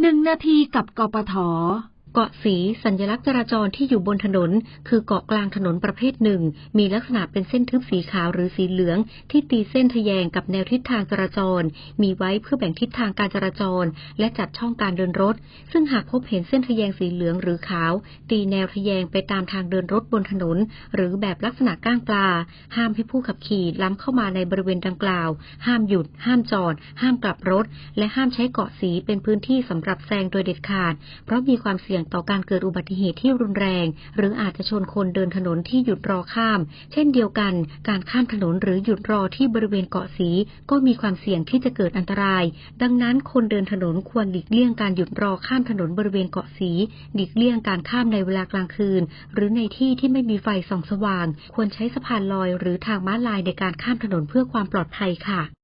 หนึ่งนาทีกับกปท เกาะสีสัญลักษณ์จราจรที่อยู่บนถนน คือเกาะกลางถนนประเภทหนึ่ง มีลักษณะเป็นเส้นทึบสีขาวหรือสีเหลือง ที่ตีเส้นทะแยงกับแนวทิศทางจราจร มีไว้เพื่อแบ่งทิศทางการจราจร และจัดช่องการเดินรถ ซึ่งหากพบเห็นเส้นทะแยงสีเหลืองหรือขาว ตีแนวทะแยงไปตามทางเดินรถบนถนน หรือแบบลักษณะก้างปลา ห้ามให้ผู้ขับขี่ล้ำเข้ามาในบริเวณดังกล่าว ห้ามหยุด ห้ามจอด ห้ามกลับรถ และห้ามใช้เกาะสีเป็นพื้นที่สำหรับแซงโดยเด็ดขาด เพราะมีความเสี่ยงต่อการเกิดอุบัติเหตุที่รุนแรง หรืออาจจะชนคนเดินถนนที่หยุดรอข้าม เช่นเดียวกัน การข้ามถนนหรือหยุดรอที่บริเวณเกาะสี ก็มีความเสี่ยงที่จะเกิดอันตราย ดังนั้นคนเดินถนนควรหลีกเลี่ยงการหยุดรอข้ามถนนบริเวณเกาะสี หลีกเลี่ยงการข้ามในเวลากลางคืน หรือในที่ที่ไม่มีไฟส่องสว่าง ควรใช้สะพานลอย หรือทางม้าลายในการข้ามถนนเพื่อความปลอดภัยค่ะ